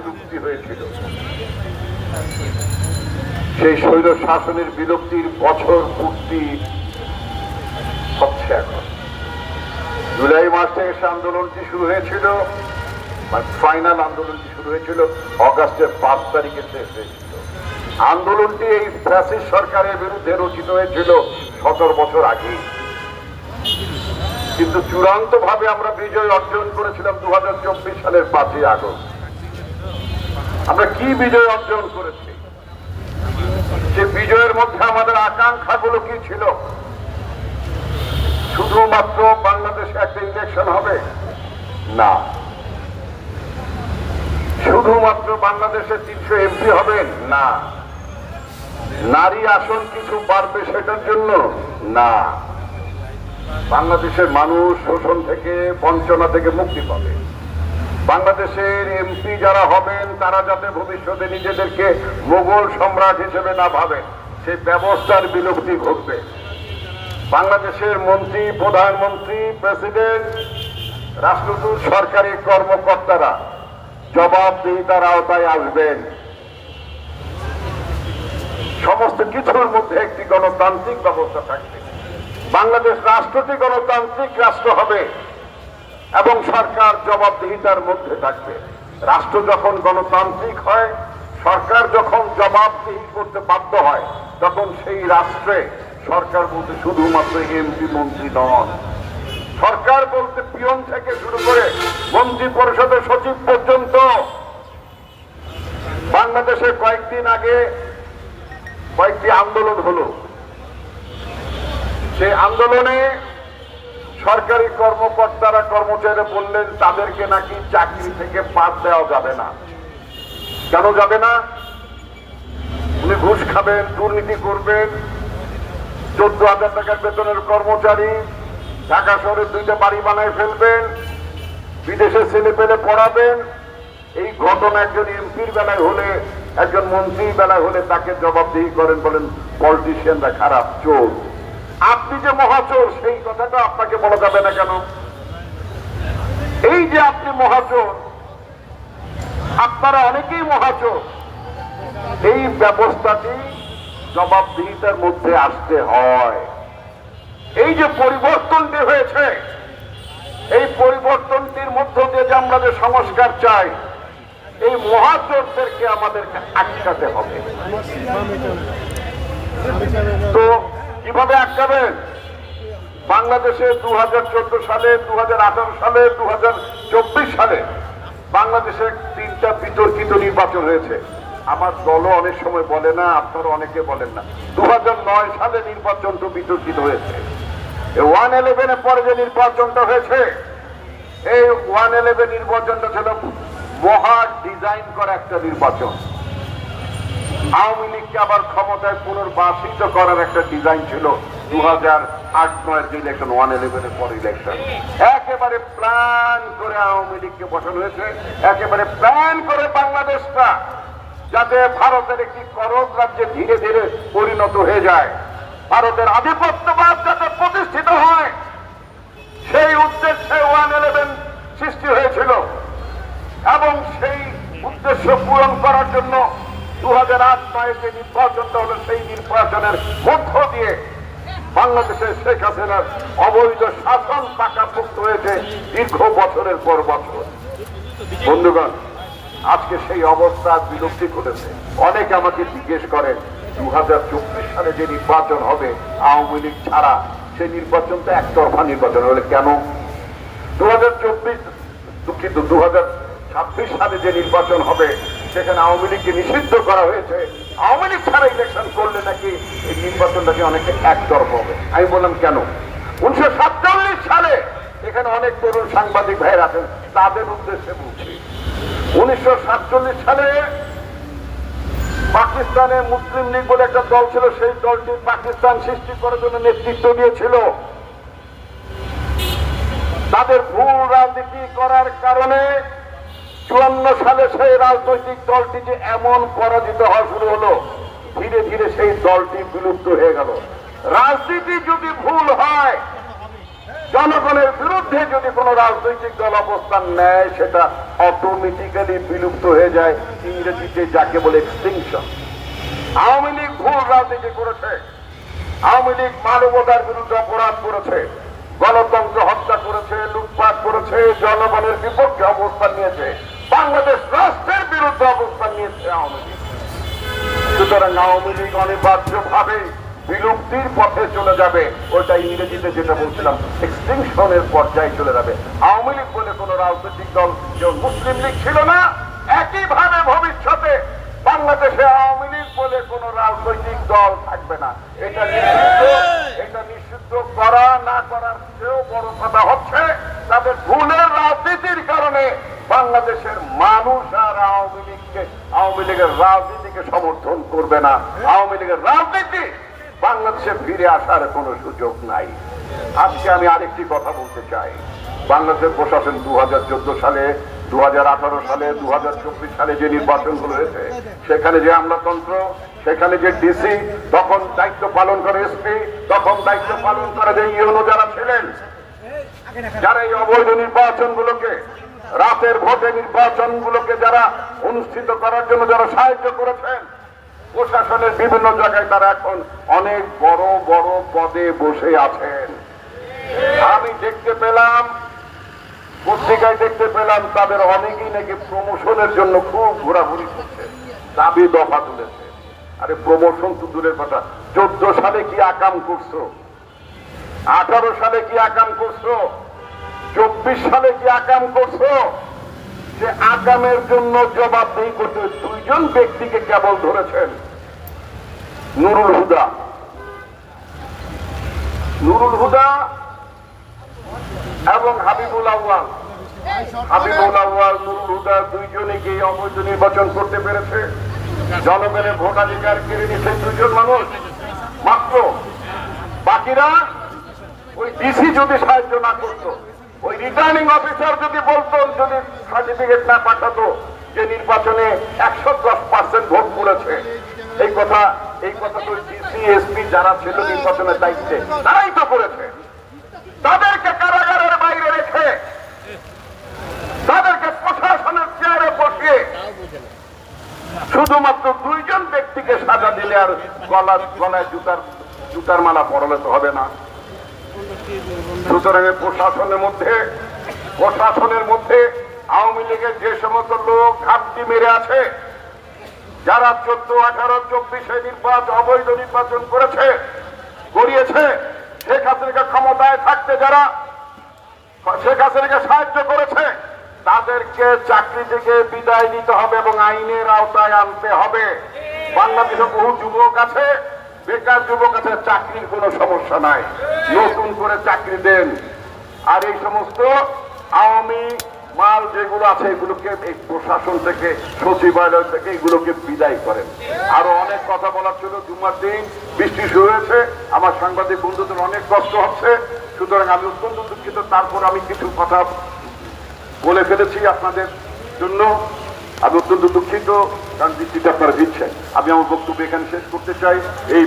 বিলুপ্তি হয়েছিল। সেই স্বৈর শাসনের বিলুপ্তির বছর পূর্তি হচ্ছে এখন। জুলাই মাস থেকে সে আন্দোলনটি শুরু হয়েছিল মানে ফাইনাল আন্দোলনটি শুরু হয়েছিল, অগাস্টের পাঁচ তারিখে শেষ হয়েছিল। আন্দোলনটি এই ফ্যাসিস্ট সরকারের বিরুদ্ধে রচিত হয়েছিল সতেরো বছর আগে কিন্তু চূড়ান্ত ভাবে আমরা বিজয় অর্জন করেছিলাম দু হাজার চব্বিশ সালের পাঁচই আগস্ট। আমরা কি বিজয় অর্জন করেছি? সে বিজয়ের মধ্যে আমাদের আকাঙ্ক্ষাগুলো কি ছিল? শুধুমাত্র বাংলাদেশে একটা ইলেকশন হবে? না। শুধুমাত্র বাংলাদেশে তিনশো এমপি হবে? না। নারী আসন কিছু বাড়বে সেটার জন্য? না। বাংলাদেশের মানুষ শোষণ থেকে, বঞ্চনা থেকে মুক্তি পাবে। বাংলাদেশের এমপি যারা হবেন, তারা যাতে ভবিষ্যতে নিজেদেরকে মোগল সম্রাট হিসেবে না ভাবেন, সেই ব্যবস্থার বিলুপ্তি ঘটবে। বাংলাদেশের মন্ত্রী, প্রধানমন্ত্রী, প্রেসিডেন্ট, রাষ্ট্রদূত, সরকারি কর্মকর্তারা জবাবদিহিতার আওতায় আসবেন। সমস্ত কিছুর মধ্যে একটি গণতান্ত্রিক ব্যবস্থা থাকবে। বাংলাদেশ রাষ্ট্রটি গণতান্ত্রিক রাষ্ট্র হবে। এবং সরকার জবাবদিহিতার মধ্যে থাকবে। রাষ্ট্র যখন গণতান্ত্রিক হয়, সরকার যখন জবাবদিহি করতে বাধ্য হয়, তখন সেই রাষ্ট্রে সরকার বলতে শুধুমাত্র এমপি মন্ত্রী নন। সরকার বলতে পিয়ন থেকে শুরু করে মন্ত্রী পরিষদের সচিব পর্যন্ত। বাংলাদেশে কয়েকদিন আগে কয়েকটি আন্দোলন হলো। সেই আন্দোলনে সরকারি কর্মকর্তারা কর্মচারীরা বললেন, তাদেরকে নাকি চাকরি থেকে বাদ দেওয়া যাবে না। কেন যাবে না? উনি ঘুষ খাবেন, দুর্নীতি করবেন। চোদ্দ হাজার টাকার বেতনের কর্মচারী ঢাকা শহরে দুইটা বাড়ি বানায় ফেলবেন, বিদেশে ছেলে পেলে পড়াবেন। এই ঘটনা একজন এমপির বেলায় হলে, একজন মন্ত্রীর বেলায় হলে তাকে জবাবদিহি করেন বলেন, পলিটিশিয়ানরা খারাপ, চোর। আপনি যে মহাচোর, সেই কথাটা আপনাকে বলা যাবে না কেন? এই যে আপনি মহাচোর, আপনারা অনেকেই মহাচোর। এই ব্যবস্থাটি জবাবদিহিতার মধ্যে আসতে হয়। এই যে পরিবর্তনটি হয়েছে, এই পরিবর্তনটির মধ্য দিয়ে যে আমরা যে সংস্কার চাই, এই মহাচোরদেরকে আমাদেরকে আটকাতে হবে। তো কীভাবে আটকাবেন বাংলাদেশে দু হাজার চোদ্দ সালে দু হাজার আঠারো সালে দু হাজার চব্বিশ সালে বাংলাদেশে তিনটা বিতর্কিত নির্বাচন হয়েছে। আমার দলও অনেক সময় বলে না আপনারা অনেকে বলেন না। দু হাজার নয় সালে নির্বাচন তো বিতর্কিত হয়েছে। ওয়ান ইলেভেনের পরে যে নির্বাচনটা হয়েছে, এই ওয়ান ইলেভেন নির্বাচনটা ছিল মহা ডিজাইন করা একটা নির্বাচন। আওয়ামী লীগকে আবার ক্ষমতায় পুনর্বাসিত করার একটা ডিজাইন ছিল। দু হাজার আট, নয়ের যে ইলেকশন ওয়ান ইলেভেনের পর ইলেকশন একেবারে প্ল্যান করে আওয়ামী লীগকে বসানো হয়েছে। একেবারে প্ল্যান করে বাংলাদেশটা যাতে ভারতের একটি করজ রাজ্যে ধীরে ধীরে পরিণত হয়ে যায়। ভারতের আধিপত্যবাদ যাতে প্রতিষ্ঠিত হয়, সেই উদ্দেশ্যে ওয়ান ইলেভেন সৃষ্টি হয়েছিল। এবং সেই উদ্দেশ্য পূরণ করার জন্য দু অবৈধ শাসন দীর্ঘ বছরের পর বছর। বন্ধুগণ, আজকে সেই অবস্থা বিলুপ্তি ঘটেছে। অনেকে আমাকে জিজ্ঞেস করেন দু হাজার চব্বিশ সালে যে নির্বাচন হবে আওয়ামী লীগ ছাড়া, সেই নির্বাচন তো একতরফা নির্বাচন হলে কেন? দু হাজার চব্বিশ দুঃখিত দু সালে যে নির্বাচন হবে সেখানে আওয়ামী লীগকে নিষিদ্ধ করা হয়েছে। আওয়ামী লীগ ছাড়া ইলেকশন করলে নাকি এই নির্বাচনটাকে অনেকে একতরফা হবে। আমি বললাম, কেন? উনিশশো সাতচল্লিশ সালে এখানে অনেক তরুণ সাংবাদিক ভাইয়ের আছেন, তাদের উদ্দেশ্যে বলছি। উনিশশো সাতচল্লিশ সালে পাকিস্তানে মুসলিম লীগ বলে একটা দল ছিল, সেই দলটি পাকিস্তান সৃষ্টি করার জন্য নেতৃত্ব দিয়েছিল। তাদের ভুল রাজনীতি করার কারণে চুয়ান্ন সালে সেই রাজনৈতিক দলটি যে এমন পরাজিত হওয়া শুরু হলো, ধীরে ধীরে সেই দলটি বিলুপ্ত হয়ে গেল। রাজনীতি যদি ভুল হয়, জনগণের বিরুদ্ধে যদি কোনো রাজনৈতিক দল অবস্থান নেয়, সেটা অটোমেটিক্যালি বিলুপ্ত হয়ে যায় ইংরেজিতে, যাকে বলে এক্সটিংশন আওয়ামী লীগ ভুল রাজনীতি করেছে। আওয়ামী লীগ মানবতার বিরুদ্ধে অপরাধ করেছে। গণতন্ত্র হত্যা করেছে, লুটপাট করেছে, জনগণের বিপক্ষে অবস্থান নিয়েছে। বাংলাদেশ রাষ্ট্রের বিরুদ্ধে অবস্থান নিয়েছে আওয়ামী লীগ। সুতরাং আওয়ামী লীগ অনিবার্য ভাবে বিলুপ্তির পথে চলে যাবে ওটা ইংরেজিতে যেটা বলছিলাম, এক্সটিংশনের পর্যায়ে চলে যাবে। আওয়ামী লীগ বলে কোন রাজনৈতিক দল যে মুসলিম লীগ ছিল না, একইভাবে ভবিষ্যতে বাংলাদেশে আওয়ামী লীগ বলে কোন রাজনৈতিক দল থাকবে না। এটা নিষিদ্ধ এটা নিষিদ্ধ করা না করার চেয়েও বড় কথা হচ্ছে তাদের ভুলের রাজনীতির কারণে বাংলাদেশের মানুষ আর আওয়ামী লীগকে, আওয়ামী লীগের রাজনীতিকে সমর্থন করবে না। আওয়ামী লীগের রাজনীতি বাংলাদেশে ফিরে আসার কোনো সুযোগ নাই। আজকে আমি আরেকটি কথা বলতে চাই। বাংলাদেশের প্রশাসন দু সালে দু সালে দু সালে যে নির্বাচনগুলো হয়েছে, সেখানে যে আমলাতন্ত্র, সেখানে যে ডিসি, তখন দায়িত্ব পালন করে এসপি, তখন দায়িত্ব পালন করে যে ইউনো যারা ছিলেন, যারা এই অবৈধ নির্বাচনগুলোকে রাতের ভোটে নির্বাচনগুলোকে যারা অনুষ্ঠিত করার জন্য যারা সাহায্য করেছেন, প্রশাসনের বিভিন্ন জায়গায় তারা এখন অনেক বড় বড় পদে বসে আছেন। আমি দেখতে পেলাম, পত্রিকায় দেখতে পেলাম তাদের অনেকেই নাকি প্রমোশনের জন্য খুব ঘোরাঘুরি করছে, দাবি, দফা তুলেছে। আরে প্রমোশন তো দূরের কথা। চোদ্দ সালে কি আকাম করছ? আঠারো সালে কি আকাম করছ? চব্বিশ সালে কি আকাম করছ? যে আকামের জন্য জবাবদেহি করতে দুইজন ব্যক্তিকে কেবল ধরেছেন। নুরুল হুদা। নুরুল হুদা এবং হাবিবুল আউয়াল। হাবিবুল আউয়াল, নুরুল হুদা দুইজনে কি অবৈধ নির্বাচন করতে পেরেছে? জনগণের ভোটাধিকার কেড়ে নিচ্ছে দুইজন মানুষ। মাত্র বাকিরা ওই ডিসি যদি সাহায্য না করতো। ওই রিটার্নিং অফিসার যদি বলতো যদি সার্টিফিকেট না পাঠাতো যে নির্বাচনে একশো দশ পার্সেন্ট ভোট পড়েছে। এই কথা এই কথা তো ডিসি এসপি যারা ছিল নির্বাচনের দায়িত্বে, তারাই তো করেছে। তাদেরকে কারাগারের বাইরে রেখে, তাদেরকে প্রশাসনের চেয়ারে বসিয়ে শুধুমাত্র দুইজন ব্যক্তিকে সাজা দিলে আর গলা গলায় জুতার জুতার মালা পড়ালে তো হবে না। সুতরাং প্রশাসনের মধ্যে প্রশাসনের মধ্যে আওয়ামী লীগের যে সমস্ত লোক ঘাপটি মেরে আছে, যারা চোদ্দ, আঠারো, চব্বিশে নির্বাচন অবৈধ নির্বাচন করেছে করিয়েছে শেখ হাসিনাকে ক্ষমতায় থাকতে যারা শেখ হাসিনাকে সাহায্য করেছে, তাদেরকে চাকরি থেকে বিদায় দিতে হবে এবং আইনের আওতায় আনতে হবে। বাংলাদেশে বহু যুবক আছে বেকার যুবক আছে চাকরির কোনো সমস্যা নাই। নতুন করে চাকরি দেন। আর এই সমস্ত আওয়ামী মাল যেগুলো আছে, এগুলোকে এই প্রশাসন থেকে, সচিবালয় থেকে এগুলোকে বিদায় করেন। আরও অনেক কথা বলার ছিল, জুমার দিন বৃষ্টি শুরু হয়েছে, আমার সাংবাদিক বন্ধুদের অনেক কষ্ট হচ্ছে, সুতরাং আমি অত্যন্ত দুঃখিত। তারপর আমি কিছু কথা বলে ফেলেছি আপনাদের জন্য। আমি অত্যন্ত দুঃখিত, কারণ বৃষ্টিটা আপনারা দিচ্ছেন আমি আমার বক্তব্য এখানে শেষ করতে চাই। এই